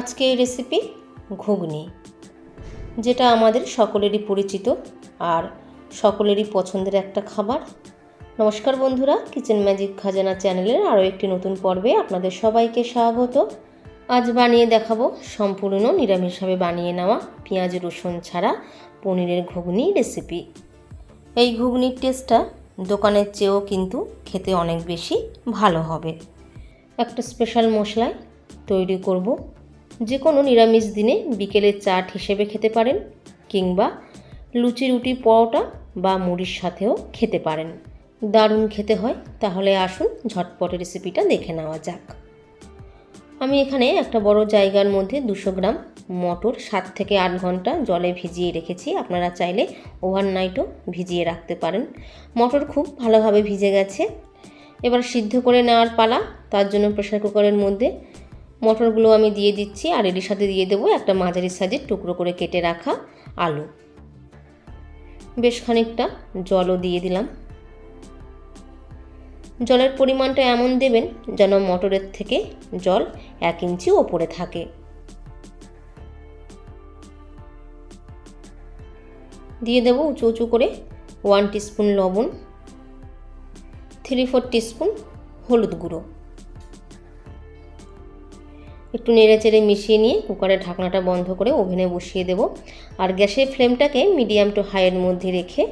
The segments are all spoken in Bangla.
আজকে রেসিপি ঘুগনি, যেটা আমাদের সকলেরই পরিচিত আর সকলেরই পছন্দের একটা খাবার। নমস্কার বন্ধুরা কিচেন ম্যাজিক খাজানা চ্যানেলের আরও একটি নতুন পর্বে আপনাদের সবাইকে স্বাগত। আজ বানিয়ে দেখাবো সম্পূর্ণ নিরামিষভাবে বানিয়ে নেওয়া পেঁয়াজ, রসুন ছাড়া পনিরের ঘুগনি রেসিপি এই ঘুগনির টেস্টটা দোকানের চেয়েও কিন্তু খেতে অনেক বেশি ভালো হবে। একটা স্পেশাল মশলায় তৈরি করব যে কোনো নিরামিষ দিনে বিকেলের চাট হিসেবে খেতে পারেন, কিংবা লুচি রুটি পরোটা বা মুড়ির সাথেও খেতে পারেন। দারুণ খেতে হয়, তাহলে আসুন ঝটপট রেসিপিটা দেখে নেওয়া যাক। আমি এখানে একটা বড় জায়গার মধ্যে দুশো গ্রাম মটর সাত থেকে আট ঘণ্টা জলে ভিজিয়ে রেখেছি। আপনারা চাইলে ওভারনাইটও ভিজিয়ে রাখতে পারেন। মটর খুব ভালোভাবে ভিজে গেছে। এবার সিদ্ধ করে নেওয়ার পালা, তার জন্য প্রেশার কুকারের মধ্যে মটরগুলো আমি দিয়ে দিচ্ছি আর এর সাথে দিয়ে দেবো একটা মাঝারি সাইজের টুকরো করে কেটে রাখা আলু। বেশ খানিকটা জলও দিয়ে দিলাম। জলের পরিমাণটা এমন দেবেন যেন মটরের থেকে জল এক ইঞ্চি ওপরে থাকে। দিয়ে দেবো উঁচু উঁচু করে ওয়ান টিস্পুন লবণ, থ্রি ফোর টিস্পুন হলুদ গুঁড়ো। একটু নেড়ে চেড়ে মিশিয়ে নিয়ে কুকারের ঢাকনাটা বন্ধ করে ওভেনে বসিয়ে দেব। আর গ্যাসের ফ্লেমটাকে মিডিয়াম টু হাইয়ের মধ্যে রেখে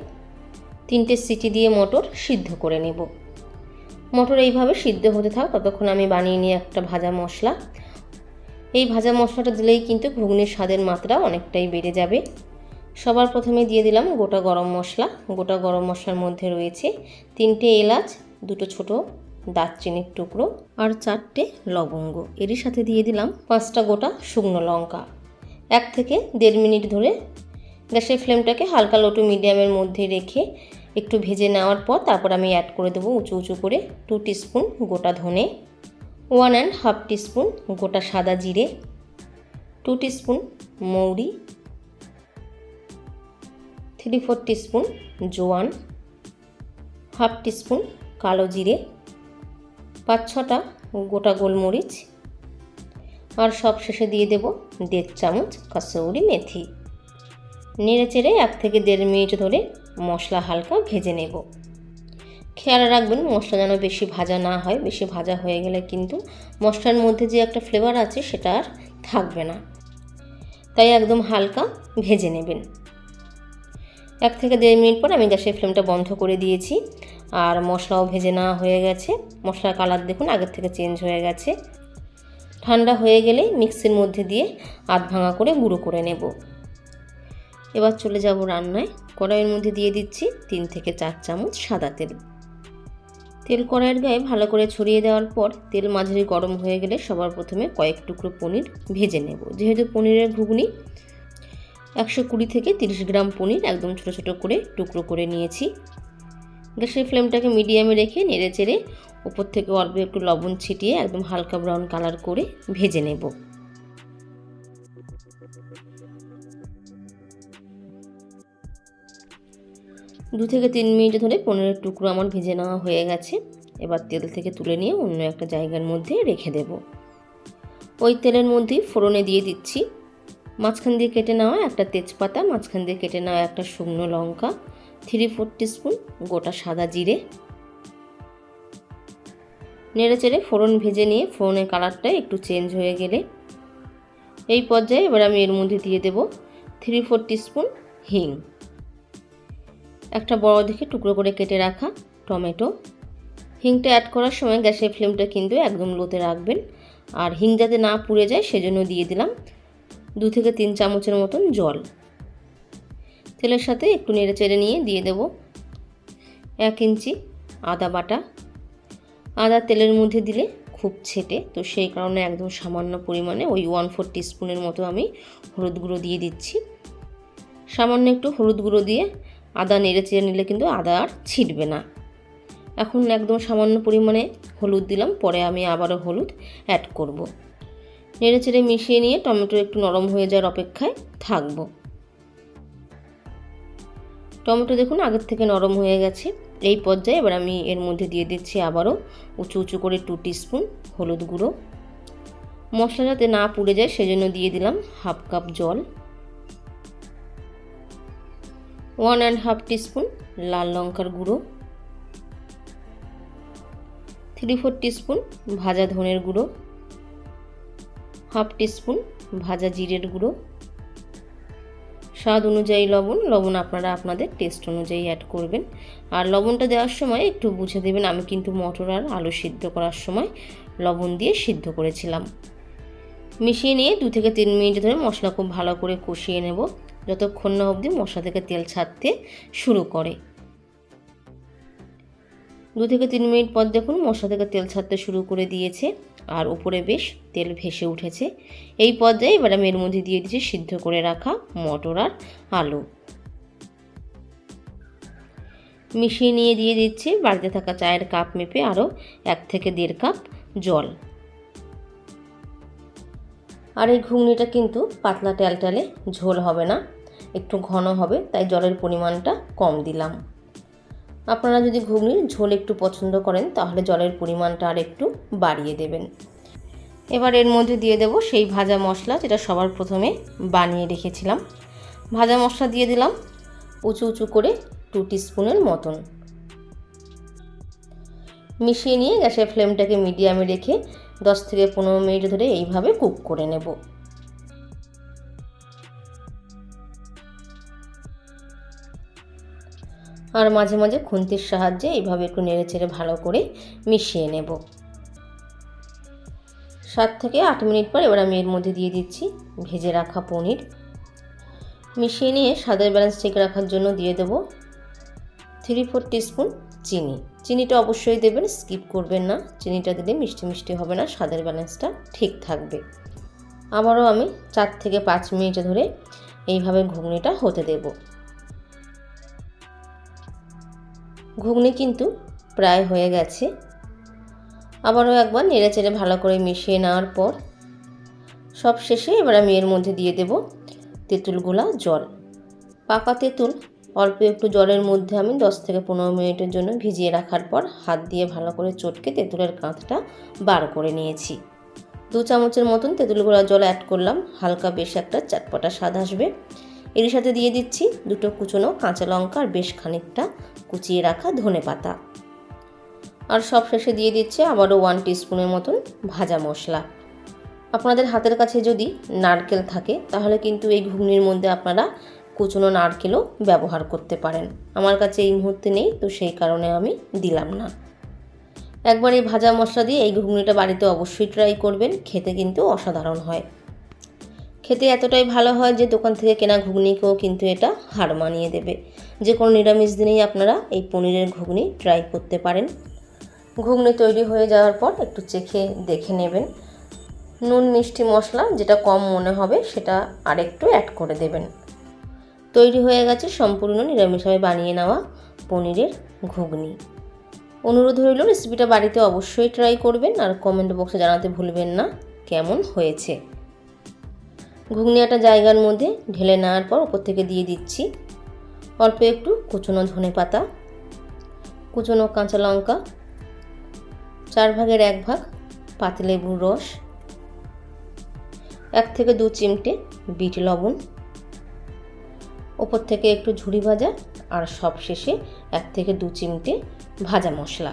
তিনটে সিটি দিয়ে মটর সিদ্ধ করে নেব। মটর এইভাবে সিদ্ধ হতে থাক, ততক্ষণ আমি বানিয়ে নিয়ে একটা ভাজা মশলা। এই ভাজা মশলাটা দিলেই কিন্তু ঘুগনির স্বাদের মাত্রা অনেকটাই বেড়ে যাবে। সবার প্রথমে দিয়ে দিলাম গোটা গরম মশলা। গোটা গরম মশলার মধ্যে রয়েছে তিনটে এলাচ, দুটো ছোট দারচিনির টুকরো আর চারটে লবঙ্গ। এরই সাথে দিয়ে দিলাম পাঁচটা গোটা শুকনো লঙ্কা। এক থেকে দেড় মিনিট ধরে গ্যাসের ফ্লেমটাকে হালকা লোটু মিডিয়ামের মধ্যে রেখে একটু ভেজে নেওয়ার পর তারপর আমি অ্যাড করে দেবো উঁচু উঁচু করে টু টিস্পুন গোটা ধনে ওয়ান অ্যান্ড হাফ টিস্পুন গোটা সাদা জিরে টু টিস্পুন মৌরি থ্রি ফোর টিস্পুন জোয়ান হাফ টিস্পুন কালো জিরে পাঁচ ছটা গোটা গোলমরিচ। আর সব শেষে দিয়ে দেব দেড় চামচ কাসৌরি মেথি। নেড়ে চেড়ে এক থেকে দেড় মিনিট ধরে মশলা হালকা ভেজে নেব। খেয়াল রাখবেন মশলা যেন বেশি ভাজা না হয়, বেশি ভাজা হয়ে গেলে কিন্তু মশলার মধ্যে যে একটা ফ্লেভার আছে সেটা আর থাকবে না। তাই একদম হালকা ভেজে নেবেন। এক থেকে দেড় মিনিট পর আমি গ্যাসের ফ্লেমটা বন্ধ করে দিয়েছি। আর মশলাও ভেজে নেওয়া হয়ে গেছে। মশলার কালার দেখুন আগের থেকে চেঞ্জ হয়ে গেছে। ঠান্ডা হয়ে গেলে মিক্সির মধ্যে দিয়ে আধ ভাঙা করে গুঁড়ো করে নেব। এবার চলে যাব রান্নায়। কড়াইয়ের মধ্যে দিয়ে দিচ্ছি তিন থেকে চার চামচ সাদা তেল। তেল কড়াইয়ের গায়ে ভালো করে ছড়িয়ে দেওয়ার পর তেল মাঝারি গরম হয়ে গেলে সবার প্রথমে কয়েক টুকরো পনির ভেজে নেব। যেহেতু পনিরের ঘুগনি একশো কুড়ি থেকে তিরিশ গ্রাম পনির একদম ছোটো ছোটো করে টুকরো করে নিয়েছি। গ্যাসের ফ্লেমটাকে মিডিয়ামে রেখে নেড়ে চেড়ে ওপর থেকে অল্প একটু লবণ ছিটিয়ে একদম হালকা ব্রাউন কালার করে ভেজে নেব। দু থেকে তিন মিনিট ধরে পনেরো টুকরো আমার ভেজে নেওয়া হয়ে গেছে। এবার তেল থেকে তুলে নিয়ে অন্য একটা জায়গার মধ্যে রেখে দেব। ওই তেলের মধ্যেই ফোড়নে দিয়ে দিচ্ছি। মাঝখান দিয়ে কেটে নেওয়া একটা তেজপাতা, মাঝখান দিয়ে কেটে নেওয়া একটা শুকনো লঙ্কা থ্রি ফোর স্পুন গোটা সাদা জিরে। নেড়ে চেড়ে ফোড়ন ভেজে নিয়ে ফোড়নের কালারটা একটু চেঞ্জ হয়ে গেলে এই পর্যায়ে এবার আমি এর মধ্যে দিয়ে দেব থ্রি ফোর স্পুন হিং। একটা বড় দেখে টুকরো করে কেটে রাখা টমেটো। হিংটা অ্যাড করার সময় গ্যাসের ফ্লেমটা কিন্তু একদম লোতে রাখবেন। আর হিং যাতে না পুড়ে যায়, সেজন্য দিয়ে দিলাম দু থেকে তিন চামচের মতন জল। তেলের সাথে একটু নেড়ে চেড়ে নিয়ে দিয়ে দেব। এক ইঞ্চি আদা বাটা। আদা তেলের মধ্যে দিলে খুব ছেটে, তো সেই কারণে একদম সামান্য পরিমাণে ওই ওয়ান ফোর টিস্পুনের মতো আমি হলুদ গুঁড়ো দিয়ে দিচ্ছি। সামান্য একটু হলুদ গুঁড়ো দিয়ে আদা নেড়ে চেড়ে নিলে কিন্তু আদা আর ছিটবে না। এখন একদম সামান্য পরিমাণে হলুদ দিলাম, পরে আমি আবারও হলুদ অ্যাড করব। নেড়ে চেড়ে মিশিয়ে নিয়ে টমেটো একটু নরম হয়ে যাওয়ার অপেক্ষায় থাকব। টমেটো দেখুন আগের থেকে নরম হয়ে গেছে। এই পর্যায়ে এবার আমি এর মধ্যে দিয়ে দিচ্ছি আবারও উঁচু উঁচু করে টু স্পুন হলুদ গুঁড়ো। মশলা যাতে না পুড়ে যায় সেজন্য দিয়ে দিলাম হাফ কাপ জল। ওয়ান অ্যান্ড হাফ টিস্পুন লাল লঙ্কার গুঁড়ো। থ্রি ফোর টিস্পুন ভাজা ধনের গুঁড়ো। হাফ টিস্পুন ভাজা জিরের গুঁড়ো। স্বাদ অনুযায়ী লবণ লবণ আপনারা আপনাদের টেস্ট অনুযায়ী অ্যাড করবেন। আর লবণটা দেওয়ার সময় একটু বুঝে দেবেন, আমি কিন্তু মটর আর আলু সিদ্ধ করার সময় লবণ দিয়ে সিদ্ধ করেছিলাম। মিশিয়ে নিয়ে দু থেকে তিন মিনিট ধরে মশলা খুব ভালো করে কষিয়ে নেব, যতক্ষণ না অবধি মশলা থেকে তেল ছাড়তে শুরু করে। দু থেকে তিন মিনিট পর দেখুন মশলা থেকে তেল ছাড়তে শুরু করে দিয়েছে। আর উপরে বেশ তেল ভেসে উঠেছে। এই পর্যায়ে এবার আমি এর মধ্যে দিয়ে দিচ্ছি সিদ্ধ করে রাখা মটর আর আলু। মিশিয়ে নিয়ে দিয়ে দিচ্ছি বাড়িতে থাকা চায়ের কাপ মেপে আরও এক থেকে দেড় কাপ জল। আর এই ঘুগনিটা কিন্তু পাতলা ট্যালট্যালে ঝোল হবে না, একটু ঘন হবে, তাই জলের পরিমাণটা কম দিলাম। আপনারা যদি ঘুগনির ঝোল একটু পছন্দ করেন, তাহলে জলের পরিমাণটা আর একটু বাড়িয়ে দেবেন। এবার এর মধ্যে দিয়ে দেব সেই ভাজা মশলা, যেটা সবার প্রথমে বানিয়ে রেখেছিলাম। ভাজা মশলা দিয়ে দিলাম উঁচু উঁচু করে টু স্পুনের মতন। মিশিয়ে নিয়ে গ্যাসের ফ্লেমটাকে মিডিয়ামে রেখে দশ থেকে পনেরো মিনিট ধরে এইভাবে কুক করে নেব। আর মাঝে মাঝে খুন্তির সাহায্যে এইভাবে একটু নেড়ে চেড়ে ভালো করে মিশিয়ে নেব। সাত থেকে আট মিনিট পর এবার আমি এর মধ্যে দিয়ে দিচ্ছি ভেজে রাখা পনির। মিশিয়ে নিয়ে স্বাদের ব্যালেন্স ঠিক রাখার জন্য দিয়ে দেবো থ্রি ফোর টিস্পুন চিনি। চিনিটা অবশ্যই দেবেন স্কিপ করবেন না। চিনিটা দিলে মিষ্টি মিষ্টি হবে না, স্বাদের ব্যালেন্সটা ঠিক থাকবে। আবারও আমি চার থেকে পাঁচ মিনিট ধরে এইভাবে ঘুগনিটা হতে দেব। ঘুগনি কিন্তু প্রায় হয়ে গেছে। আবারও একবার নেড়ে চেড়ে ভালো করে মিশিয়ে নেওয়ার পর সব শেষে এবার আমি এর মধ্যে দিয়ে দেব তেঁতুলগুলা জল। পাকা তেঁতুল অল্প একটু জলের মধ্যে আমি দশ থেকে পনেরো মিনিটের জন্য ভিজিয়ে রাখার পর হাত দিয়ে ভালো করে চটকে তেঁতুলের কাঁধটা বার করে নিয়েছি। দু চামচের মতন তেঁতুল গোড়া জল অ্যাড করলাম, হালকা বেশ একটা চাটপটা স্বাদ আসবে। এর সাথে দিয়ে দিচ্ছি দুটো কুচনো কাঁচা লঙ্কা আর বেশ খানিকটা কুচিয়ে রাখা ধনে পাতা। আর সব শেষে দিয়ে দিচ্ছে আবারও ওয়ান টিস্পুনের মতন ভাজা মশলা। আপনাদের হাতের কাছে যদি নারকেল থাকে, তাহলে কিন্তু এই ঘুগনির মধ্যে আপনারা কুচনো নারকেলও ব্যবহার করতে পারেন। আমার কাছে এই মুহূর্তে নেই, তো সেই কারণে আমি দিলাম না। একবার এই ভাজা মশলা দিয়ে এই ঘুগনিটা বাড়িতে অবশ্যই ট্রাই করবেন, খেতে কিন্তু অসাধারণ হয়। খেতে এতটাই ভালো হয় যে দোকান থেকে কেনা ঘুগনিকেও কিন্তু এটা হার মানিয়ে দেবে। যে কোনো নিরামিষ দিনেই আপনারা এই পনিরের ঘুগনি ট্রাই করতে পারেন। ঘুগনি তৈরি হয়ে যাওয়ার পর একটু চেখে দেখে নেবেন। নুন, মিষ্টি, মশলা যেটা কম মনে হবে সেটা আরেকটু অ্যাড করে দেবেন। তৈরি হয়ে গেছে সম্পূর্ণ নিরামিষভাবে বানিয়ে নেওয়া পনিরের ঘুগনি। অনুরোধ রইল রেসিপিটা বাড়িতে অবশ্যই ট্রাই করবেন আর কমেন্ট বক্সে জানাতে ভুলবেন না, কেমন হয়েছে। ঘুগনি একটা জায়গার মধ্যে ঢেলে নেওয়ার পর ওপর থেকে দিয়ে দিচ্ছি অল্প একটু কুচনো ধনে পাতা, কুচনো কাঁচা লঙ্কা, চার ভাগের এক ভাগ পাতিলেবুর রস, এক থেকে দু চিমটে বিট লবণ ওপর থেকে একটু ঝুড়ি ভাজা আর সব শেষে এক থেকে দু চিমটে ভাজা মশলা।